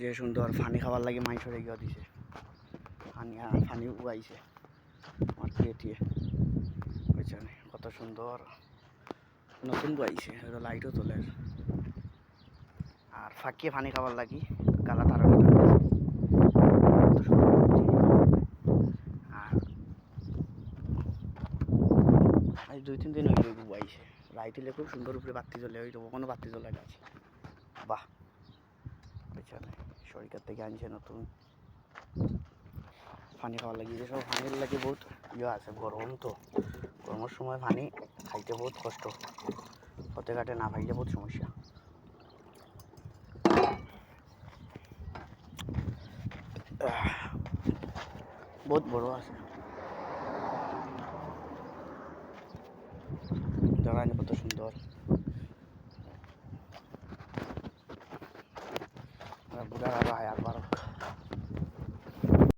যে সুন্দর ফানি খাবার লাগে মাইসরে গিয়ে দিছে। ফানি ফানি উগাইছে। আমার পেটিয়ে বুঝছেন? কত সুন্দর। নতুন বুয়াইছে এটা লাইটও তোলে। আর ফাঁকিয়ে ফানি খাবার লাগি গালা তারা আজ দুই, তিন দিন বুয়াইছে লাইট হলে খুব সুন্দর উপরে বাতি জ্বলে, ওই কোনো বাতি জ্বলে গেছে বাহ। বুঝছেন সরকার থেকে আনছে নতুন। পানি খাওয়ার লাগে যে সব পানির লাগে বহুত। ইয়ে আছে, গরম তো। গরমের সময় পানি খাইতে বহুত কষ্ট। পথে ঘাটে না খাইলে বহুত সমস্যা। বহুত বড় আছে। জায়গা কত সুন্দর। বুড়ার আরও আয় আর বারো